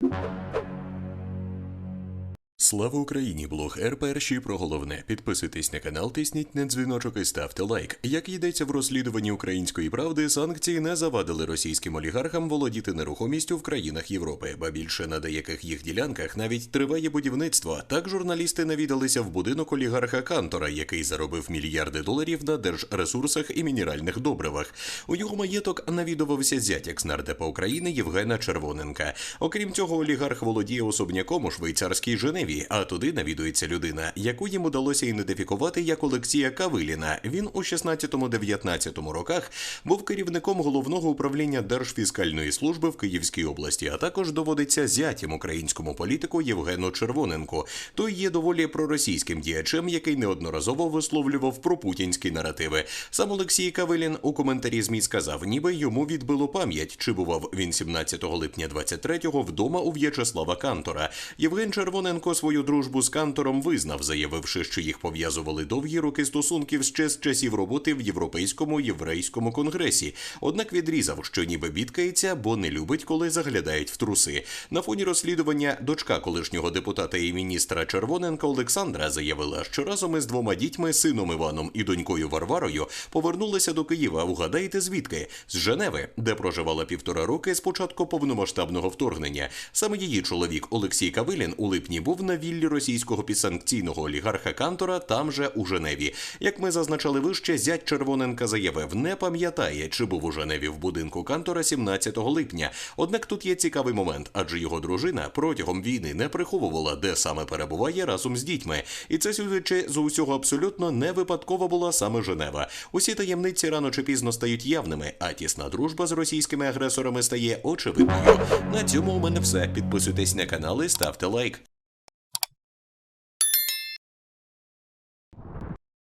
you Слава Україні! Блог Р перші про головне. Підписуйтесь на канал, тисніть на дзвіночок і ставте лайк. Як йдеться в розслідуванні української правди, санкції не завадили російським олігархам володіти нерухомістю в країнах Європи, ба більше на деяких їх ділянках навіть триває будівництво. Так журналісти навідалися в будинок олігарха Кантора, який заробив мільярди доларів на держресурсах і мінеральних добривах. У його маєток навідувався зять екснардепа України Євгена Червоненка. Окрім цього, олігарх володіє особняком у швейцарській Женеві, а туди навідується людина, яку їм удалося ідентифікувати як Олексія Кавиліна. Він у 16-19 роках був керівником головного управління Держфіскальної служби в Київській області, а також доводиться зятям українському політику Євгену Червоненку. Той є доволі проросійським діячем, який неодноразово висловлював пропутінські наративи. Сам Олексій Кавилін у коментарі ЗМІ сказав, ніби йому відбило пам'ять, чи бував він 17 липня 23-го вдома у В'ячеслава Кантора. Євген Червоненко свою дружбу з Кантором визнав, заявивши, що їх пов'язували довгі роки стосунків ще з часів роботи в Європейському єврейському конгресі. Однак відрізав, що ніби бідкається, бо не любить, коли заглядають в труси. На фоні розслідування дочка колишнього депутата і міністра Червоненка Олександра заявила, що разом із двома дітьми, сином Іваном і донькою Варварою, повернулися до Києва. Угадайте звідки? З Женеви, де проживала півтора роки з початку повномасштабного вторгнення. Саме її чоловік Олексій Кавилін у липні був на віллі російського підсанкційного олігарха Кантора, там же у Женеві. Як ми зазначали вище, зять Червоненка заявив, не пам'ятає, чи був у Женеві в будинку Кантора 17 липня. Однак тут є цікавий момент, адже його дружина протягом війни не приховувала, де саме перебуває разом з дітьми. І це судячи з усього абсолютно не випадково була саме Женева. Усі таємниці рано чи пізно стають явними, а тісна дружба з російськими агресорами стає очевидною. На цьому у мене все. Підписуйтесь на канал і ставте лайк.